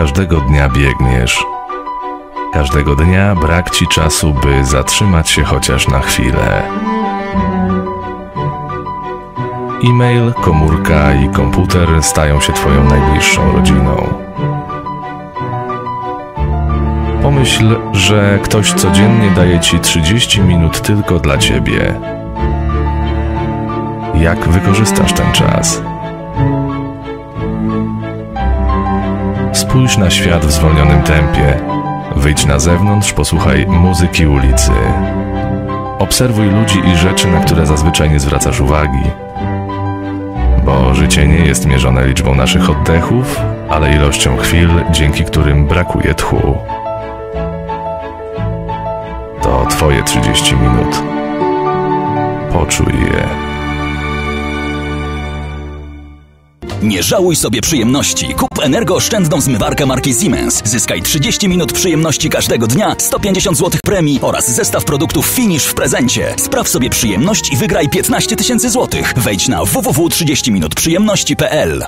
Każdego dnia biegniesz. Każdego dnia brak ci czasu, by zatrzymać się chociaż na chwilę. E-mail, komórka i komputer stają się Twoją najbliższą rodziną. Pomyśl, że ktoś codziennie daje Ci 30 minut tylko dla Ciebie. Jak wykorzystasz ten czas? Spójrz na świat w zwolnionym tempie. Wyjdź na zewnątrz, posłuchaj muzyki ulicy. Obserwuj ludzi i rzeczy, na które zazwyczaj nie zwracasz uwagi. Bo życie nie jest mierzone liczbą naszych oddechów, ale ilością chwil, dzięki którym brakuje tchu. To Twoje 30 minut. Poczuj je. Nie żałuj sobie przyjemności. Kup energooszczędną zmywarkę marki Siemens. Zyskaj 30 minut przyjemności każdego dnia, 150 zł premii oraz zestaw produktów Finish w prezencie. Spraw sobie przyjemność i wygraj 15 tysięcy złotych. Wejdź na www.30minutprzyjemności.pl